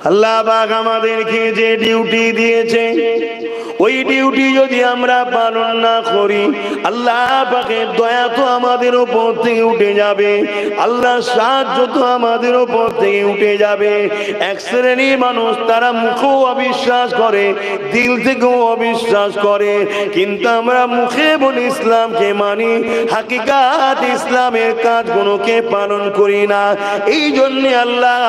আল্লাহ পাক আমাদেরকে যে ডিউটি দিয়েছে ওই ডিউটি যদি আমরা পালন না করি, আল্লাহ পাকের দয়া তো আমাদের উপর থেকে উঠে যাবে। আল্লাহ সাহায্য তো আমাদের উপর থেকে উঠে যাবে। এক শ্রেণির মানুষ তারা মুখেও অবিশ্বাস করে, দিল থেকেও অবিশ্বাস করে। কিন্তু আমরা মুখে বলি ইসলামকে মানি, হাকিকাত ইসলামের কাজগুলোকে পালন করি না। এই জন্য আল্লাহ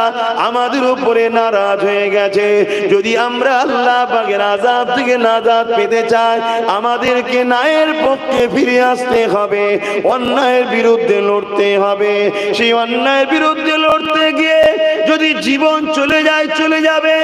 আমাদের উপরে নারাজ হয়ে গেছে। যদি আমরা আল্লাহ পাকের আজাদ থেকে নাজাদ পেতে চায়, আমাদেরকে নায়ের পক্ষে ফিরে আসতে হবে, অন্যায়ের বিরুদ্ধে লড়তে হবে। সেই অন্যায়ের বিরুদ্ধে লড়তে গিয়ে যদি জীবন চলে যায়, চলে যাবে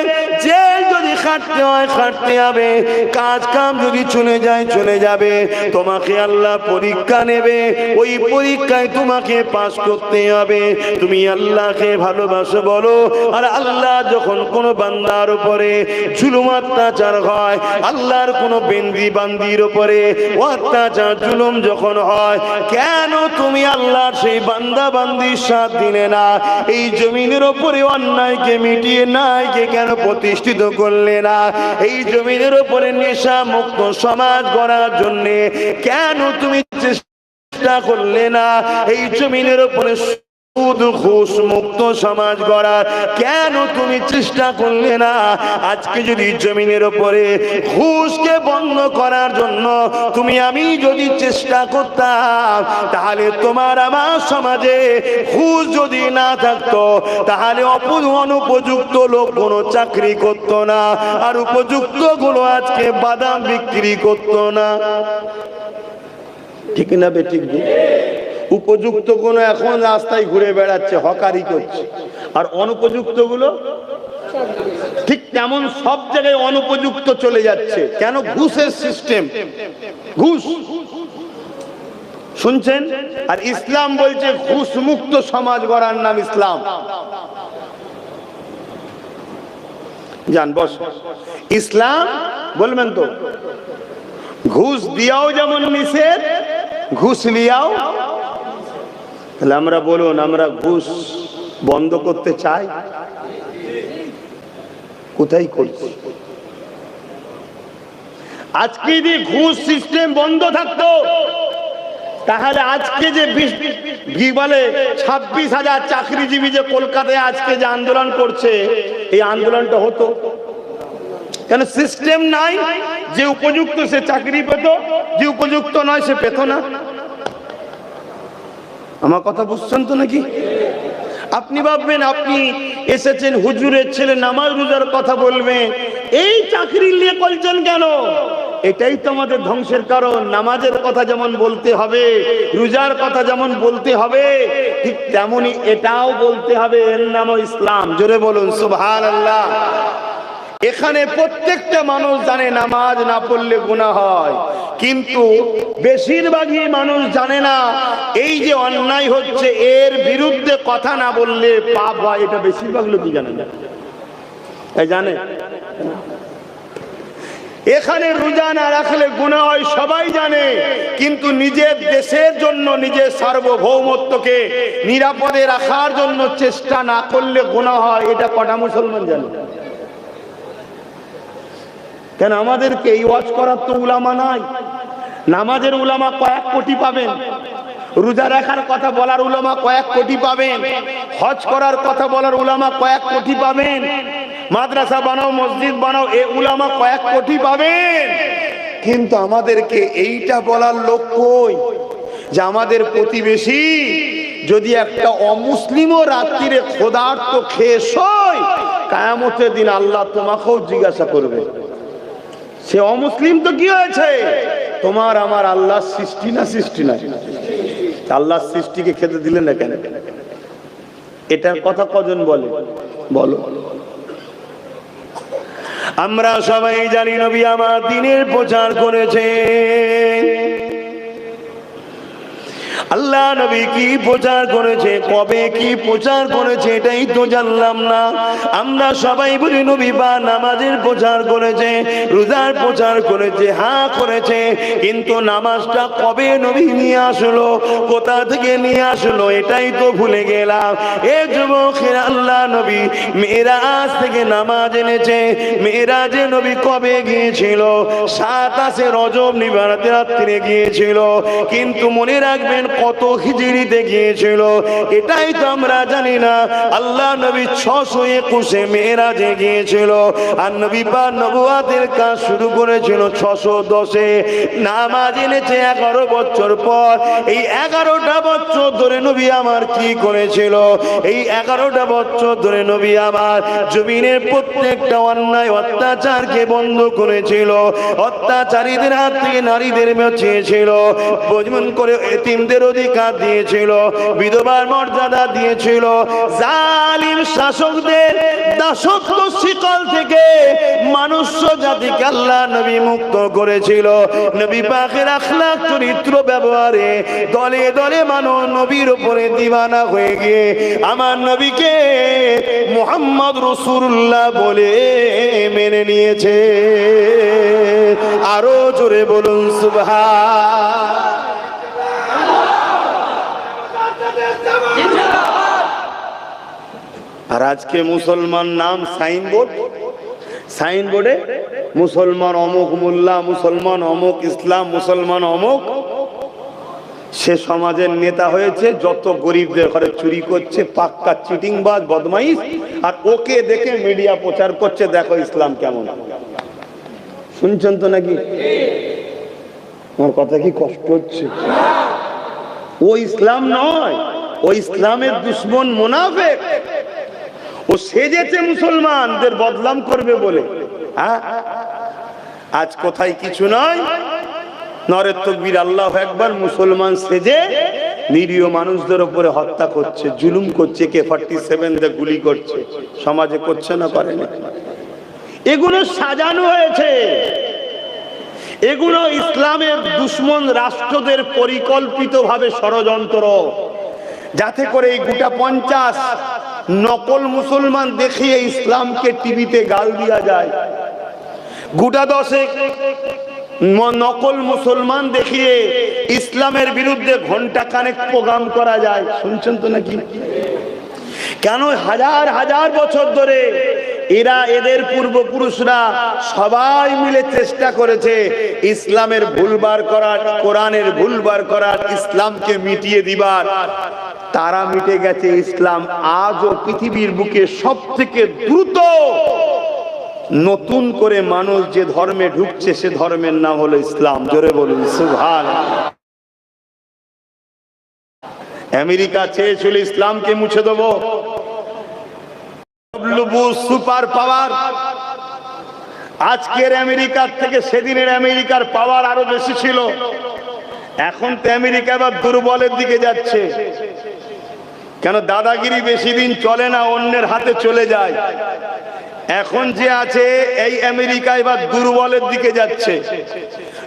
জেল খাটতে হয়, খাটতে হবে। কাজ কাম যদি চলে যায়, চলে যাবে। তোমাকে আল্লাহ পরীক্ষা নেবে। ওই পরীক্ষায় তোমাকে পাস করতে হবে। তুমি আল্লাহকে ভালোবাসো বলো। আর আল্লাহ যখন কোনো বান্দার উপরে জুলুম, অত্যাচার হয়, আল্লাহর কোনো বেন্দি বান্দির উপরে অত্যাচার, জুলুম যখন হয়, কেন তুমি আল্লাহর সেই বান্দা বান্দির সাথ দিলে না? এই জমিনের ওপরে অন্যায়কে মিটিয়ে নাইকে কেন প্রতিষ্ঠিত করলে না? এই জমিনের উপরে নেশা মুক্ত সমাজ গড়ার জন্যে কেন তুমি চেষ্টা করলে না? এই জমিনের ওপরে মুক্ত সমাজ গড়ার কেন তুমি চেষ্টা করলে না? আজকে যদি জমিনের ওপরে ঘুষকে বন্ধ করার জন্য তুমি আমি যদি চেষ্টা করতাম, তাহলে তোমার আমার সমাজে ঘুষ যদি না থাকতো, তাহলে অনুপযুক্ত লোক কোনো চাকরি করতো না, আর উপযুক্তগুলো আজকে বাদাম বিক্রি করতো না। ঠিক না বে ঠিক? উপযুক্তগুলো এখন রাস্তায় ঘুরে বেড়াচ্ছে, হকারি করছে। আর অনুপযুক্তগুলো ঠিক তেমন সব জায়গায় অনুপযুক্ত চলে যাচ্ছে। কেন? ঘুষের সিস্টেম ঘুষ। শুনছেন? আর ইসলাম বলছে ঘুষ মুক্ত সমাজ গড়ার নাম ইসলাম। জান বস। ইসলাম, বলবেন তো, ঘুষ দিয়াও যেমন নিষেধ, ঘুষ লিয়াও তাহলে আমরা বলুন, আমরা ঘুষ বন্ধ করতে চাই? কোথায় করছি আজকে যদি ঘুষ সিস্টেম বন্ধ থাকতো, তাহলে আজকে যে বলে, ছাব্বিশ হাজার চাকরিজীবী যে কলকাতায় আজকে যে আন্দোলন করছে, এই আন্দোলনটা হতো? কেন সিস্টেম নাই? যে উপযুক্ত সে চাকরি পেত, যে উপযুক্ত নয় সে পেত না। আমার কথা বুঝছেন তো নাকি? আপনি ভাববেন, আপনি এসেছেন হুজুরের ছেলে, নামাজ রোজার কথা বলবেন। এই চাকরি নিয়ে করছেন কেন? এটাই তো আমাদের ধ্বংসের কারণ। নামাজের কথা যেমন বলতে হবে, রোজার কথা যেমন বলতে হবে, ঠিক তেমনি এটাও বলতে হবে এর নামও ইসলাম। জোরে বলুন, সুবহানাল্লাহ। এখানে প্রত্যেকটা মানুষ জানে নামাজ না পড়লে গুনাহ হয়। কিন্তু বেশিরভাগই মানুষ জানে না, এই যে অন্যায় হচ্ছে, এর বিরুদ্ধে কথা না বললে পাপ হয়, এটা বেশিরভাগ লোকই জানে না। এই জানে? এখানে রোজা না রাখলে গুণা হয়, সবাই জানে। কিন্তু নিজের দেশের জন্য, নিজের সার্বভৌমত্বকে নিরাপদে রাখার জন্য চেষ্টা না করলে গুণা হয়, এটা কটা মুসলমান জানে? কেন আমাদেরকে এই ওয়াজ করার তো উলামা নাই? নামাজের উলামা কয়েক কোটি পাবেন। রোজা রাখার কথা বলার উলামা কয়েক কোটি পাবেন। হজ করার কথা বলার উলামা কয়েক কোটি পাবেন। মাদ্রাসা বানাও, মসজিদ বানাও, এ উলামা কয়েক কোটি পাবেন। কিন্তু আমাদেরকে এইটা বলার লোক কই? যে আমাদের প্রতিবেশী যদি একটা অমুসলিমও রাত্রিরে ক্ষুধার্ত খেয়ে শোয়, কায়ামতের দিন আল্লাহ তোমাকেও জিজ্ঞাসা করবে। সে অমুসলিম তো কি হয়েছে? তোমার আমার আল্লাহ সৃষ্টি না সৃষ্টি না আল্লাহ সৃষ্টিকে খেতে দিলে না কেন? এটার কথা কজন বলে? বলো। আমরা সবাই জানি নবী আমার দিনের প্রচার করেছে। আল্লাহ নবী কি প্রচার করেছে, কবে কি প্রচার করেছে, এটাই তো জানলাম না। আমরা সবাই বলি, নবী বা নামাজের প্রচার করেছে, রোজার প্রচার করেছে, হা করেছে, কিন্তু নামাজটা কবে নবী নিয়ে আসলো, কোথা থেকে নিয়ে আসলো, এটাই তো ভুলে গেলাম। এ যুবকের আল্লাহ নবী, মেয়েরাজ থেকে নামাজ এনেছে মেয়েরাজে নবী কবে গিয়েছিল? সাতাশে রজব নিবারাতে রাত্রে গিয়েছিল, কিন্তু মনে রাখবেন কত খিজিরিতে গিয়েছিল এটাই তো আমরা জানি না। আল্লাহ নবী ছশো একুশে মেয়েরাজে গিয়েছিল আর নবী বা নবুয়াদের কাজ শুরু করেছিল ছশো দশে। নামাজ এনেছে এগারো বছর পর। এই এগারোটা বছর ধরে নবী আমার কি করেছিল? এই এগারোটা বছর ধরে নবী আমার জমিনের প্রত্যেকটা অন্যায় অত্যাচারকে বন্ধ করেছিল। অত্যাচারীদের হাত থেকে নারীদের বাঁচিয়েছিল বজমন করে এতিমদের অধিকার দিয়েছিল, বিধবার মর্যাদা দিয়েছিল। জালিম শাসকদের দাসত্ব শিকল থেকে মানুষ জাতিকে আল্লাহ নবী মুক্ত করেছিল। নবী পাকের আখলাক চরিত্র ব্যবহারে দলে দলে মানুষ নবীর উপরে দিবানা হয়ে গিয়ে আমার নবীকে মোহাম্মদ রসুল্লাহ বলে মেনে নিয়েছে। আরও জোরে বলুন সুবহা আর আজকে মুসলমান নাম সাইনবোর্ড। সাইনবোর্ডে মুসলমান অমুক মোল্লা, মুসলমান অমুক ইসলাম, মুসলমান অমুক। সে সমাজের নেতা হয়েছে, যত গরিবদের ঘরে চুরি করছে, পাক্কা চিটিংবাজ, বদমাইশ, আর ওকে দেখে মিডিয়া প্রচার করছে, দেখো ইসলাম কেমন। শুনছেন তো নাকি? আমার কথা কি কষ্ট হচ্ছে? ও ইসলাম নয়, ও ইসলামের দুশ্মন মুনাফেক। ও সেজেছে মুসলমানদের বদলাম করবে বলে। হ্যাঁ? আজ কোথায় কিছু নয়। নরের তকবির আল্লাহ একবার মুসলমান সেজে নিরীহ মানুষদের উপরে হত্যা করছে, জুলুম করছে কে ফর্টি সেভেন গুলি করছে। সমাজে করছে না করে না। এগুলো সাজানো হয়েছে। এগুলো ইসলামের দুশ্মন রাষ্ট্রদের পরিকল্পিতভাবে ষড়যন্ত্র। যাতে করে এই গোটা পঞ্চাশ নকল মুসলমান দেখিয়ে ইসলামকে টিভিতে গাল দিয়া যায়। গোটা দশেক নকল মুসলমান দেখিয়ে ইসলামের বিরুদ্ধে ঘণ্টা কানেক প্রোগ্রাম করা যায়। শুনছেন তো নাকি? কেন হাজার হাজার বছর ধরে এরা এদের পূর্বপুরুষরা সবাই মিলে চেষ্টা করেছে ইসলামের ভুলবার করার, কোরআনের ভুলবার করার, ইসলামকে মিটিয়ে দিবার। তারা মিটে গেছে ইসলাম। আজও পৃথিবীর বুকে সব থেকে দ্রুত নতুন করে মানুষ যে ধর্মে ঢুকছে, সে ধর্মের নাম হলো ইসলাম। জোরে বলুন সুভান আমেরিকা চেয়েছিল ইসলামকে মুছে দেবো। Super power. আজকের আমেরিকার থেকে সেদিনের আমেরিকার পাওয়ার আরও বেশি ছিল। এখন তো আমেরিকা এবার দুর্বলের দিকে যাচ্ছে। কেন দাদাগিরি বেশি দিন চলে না, অন্যের হাতে চলে যায়। এখন যে আছে, এই আমেরিকা এবার দুর্বলের দিকে যাচ্ছে।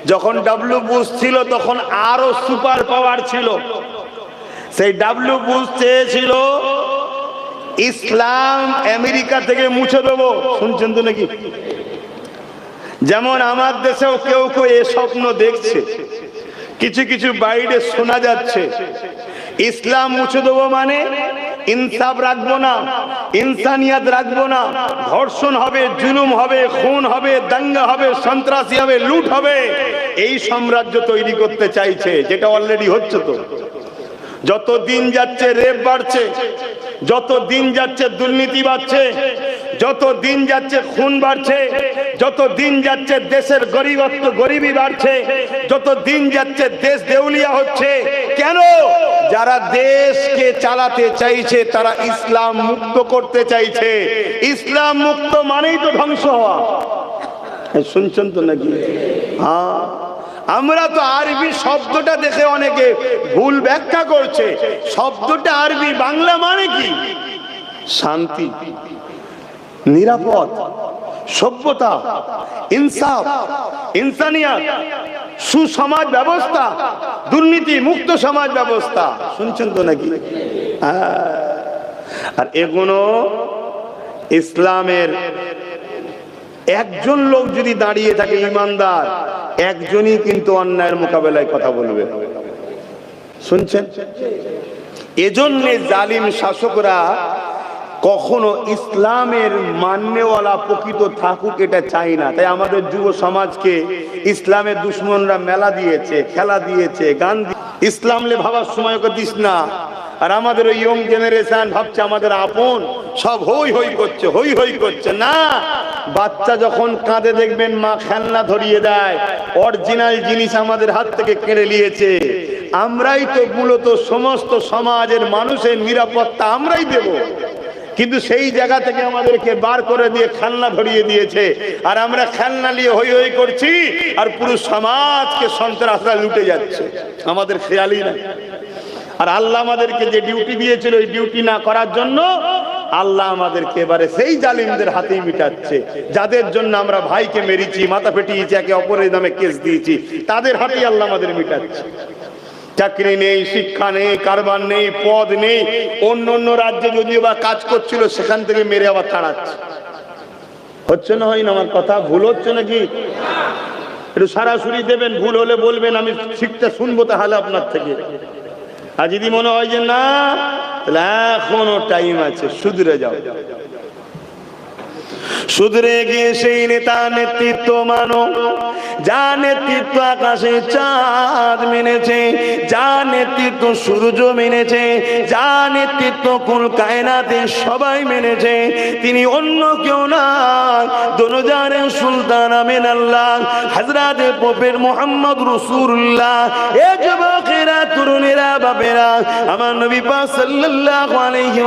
যখন ডাব্লু বুশ ছিল, তখন আরও সুপার পাওয়ার ছিল। সেই ডাব্লু বুশ চেয়েছিল, ইসলাম আমেরিকা থেকে মুছে দেবো। শুনছেন তো নাকি? যেমন আমার দেশেও কেউ কেউ এ স্বপ্ন দেখছে। কিছু কিছু বাইরে শোনা যাচ্ছে। ইসলাম মুছে দেবো মানে ইনসাফ রাখব না, ইনসানিয়াত রাখব না। ধর্ষণ হবে, জুলুম হবে, খুন হবে, দাঙ্গা হবে, সন্ত্রাসী হবে, লুট হবে। এই সাম্রাজ্য তৈরি করতে চাইছে, যেটা অলরেডি হচ্ছে তো। যত দিন যাচ্ছে রেপ বাড়ছে, যত দিন যাচ্ছে, দুর্নীতি বাড়ছে যত দিন যাচ্ছে খুন বাড়ছে, যত দিন যাচ্ছে দেশের গরিবত্ব, গরিবী বাড়ছে, যত দিন যাচ্ছে দেশ দেউলিয়া হচ্ছে, কেন? যারা দেশকে চালাতে চাইছে, তারা ইসলাম মুক্ত করতে চাইছে। ইসলাম মুক্ত মানেই তো ধ্বংস হওয়া। শুনছেন তো নাকি? হ্যাঁ। আমরা তো আরবি শব্দটা দেখে অনেকে ভুল ব্যাখ্যা করছে। শব্দটা আরবি, বাংলা মানে কি? শান্তি। নিরাপদ, সভ্যতা, ইনসাফ, ইনসানিয়াত, সুসমাজ ব্যবস্থা, দুর্নীতি, মুক্ত সমাজ ব্যবস্থা। শুনছেন তো নাকি। আর এগুলো ইসলামের একজন লোক যদি দাঁড়িয়ে থাকে ইমানদার, একজনই কিন্তু অন্যায়ের মোকাবেলায় কথা বলবে। শুনছেন? এজন্য জালিম শাসকরা কখনো ইসলামের মান্যওয়ালা প্রকৃত থাকুক এটা চাই না। তাই আমাদের যুব সমাজকে ইসলামের দুশ্মনরা মেলা দিয়েছে, খেলা দিয়েছে, গান ইসলামলে ভাবার সময় দিস না। আর আমাদের ওই ইয়ং জেনারেশন ভাবছে আমাদের আপন, সব হই হই করছে, হই হই করছে। না, বাচ্চা যখন কাঁদে দেখবেন মা খেলনা ধরিয়ে দেয় অরিজিনাল জিনিস আমাদের হাত থেকে কেড়ে নিয়েছে। আমরাই তো মূলত সমস্ত সমাজের মানুষের নিরাপত্তা আমরাই দেব। কিন্তু সেই জায়গা থেকে আমাদেরকে বার করে দিয়ে খেলনা ধরিয়ে দিয়েছে। আর আমরা খেলনা নিয়ে হই হই করছি, আর পুরো সমাজকে সন্ত্রাসরা লুটে যাচ্ছে। আমাদের খেয়ালই না আর আল্লাহ আমাদেরকে যে ডিউটি দিয়েছিল, ওই ডিউটি না করার জন্য আল্লাহ আমাদেরকে এবারে সেই জালিমদের হাতেই মিটাচ্ছে। যাদের জন্য আমরা ভাইকে মেরেছি, মাথা ফেটিয়েছি, একে অপরের নামে কেস দিয়েছি, তাদের হাতেই আল্লাহ আমাদের মিটাচ্ছে। চাকরি নেই, শিক্ষা নেই, কারবার নেই, পদ নেই, অন্য অন্য রাজ্যে যদিও বা কাজ করছিল, সেখান থেকে মেরে আবার তাড়াচ্ছে। হচ্ছে না হয় না আমার কথা? ভুল হচ্ছে নাকি? একটু সরাসরি দেবেন, ভুল হলে বলবেন, আমি শিখতে শুনব তাহলে আপনার থেকে। আর যদি মনে হয় যে না, তাহলে এখনও টাইম আছে সুধরে যাও। সুধরে গিয়ে সেই নেতা নেতৃত্ব মানো। যা নেতৃত্ব আকাশে চাঁদ মেনেছে, যা নেতৃত্ব সূর্য মেনেছে, যা নেতৃত্ব কুল কায়নাতে সবাই মেনেছে। তিনি অন্য কেউ না দোনজানের সুলতান আমিন আল্লাহ হাজরাতে পোপের মোহাম্মদ রসুল্লাহ এ যুবকেরা, তরুণেরা, বাপেরা, আমার নবী পাক সাল্লাল্লাহু আলাইহি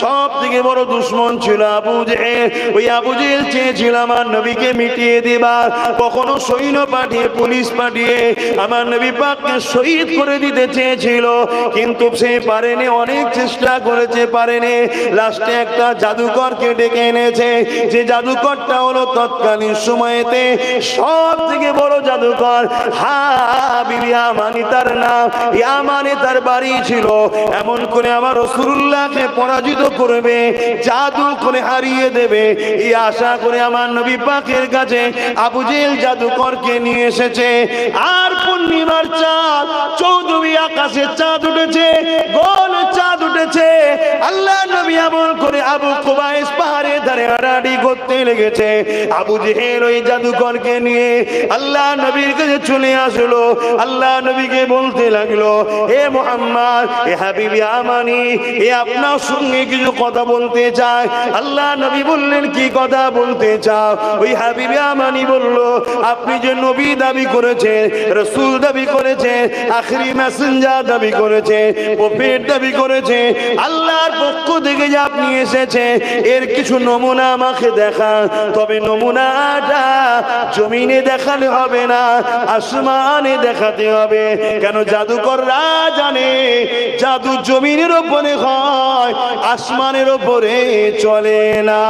সব থেকে বড় দুশ্মন ছিল আবু ওই আবু চেয়েছিল আমার নবীকে মিটিয়ে দেবার কখনো সৈন্য পাঠিয়ে, পুলিশ পাঠিয়ে আমার নবী পাককে শহীদ করে দিতে চেয়েছিল। কিন্তু সে পারেনি, অনেক চেষ্টা করেছে, পারেনি। লাস্টে একটা জাদুকরকে ডেকে এনেছে। যে জাদুকরটা হলো তৎকালীন সব থেকে বড় জাদুকর। হা আমানি তার নাম। তার বাড়ি ছিল। এমন করে আমার রসুল্লাহকে পরাজিত করবে, জাদু করে হারিয়ে দেবে। এই আশা করে আমার নবী পাকের কাছে আবু জেল জাদুকরকে নিয়ে এসেছে। আর পূর্ণিমার চাঁদ চৌধুরী আকাশে চাঁদ উঠেছে, গোল চাঁদ উঠেছে। আল্লাহ নবী আমল করে আবু কুবাইস পাহাড়ে ধারে আড়াড়ি করতে লেগেছে। আবু জেহেল ওই জাদুকরকে নিয়ে আল্লাহ নবীর কাছে চলে আসলো। আল্লাহ নবীকে বলতে লাগল হে মোহাম্মদ, এ হাবিবি আমানি, এ আপনার সঙ্গে কিছু কথা বলতে চায় আল্লাহ নবী বললেন, কি কথা বলতে চাও? ওই হাবিবি আমানি বলল, আপনি যে নবী দাবি করেছে, রসুল দাবি করেছে, আখরি মেসেঞ্জার দাবি করেছে, প্রফেট দাবি করেছে, আল্লাহর পক্ষ থেকে যে আপনি এসেছে এর কিছু নমুনা আমাকে দেখা তবে নমুনাটা জমিনে দেখালে হবে না, আসমানে দেখাতে হবে। কেন জাদুকররা জানে, জাদু জমিনের ওপরে হয়, আসমানের ওপরে চলে না।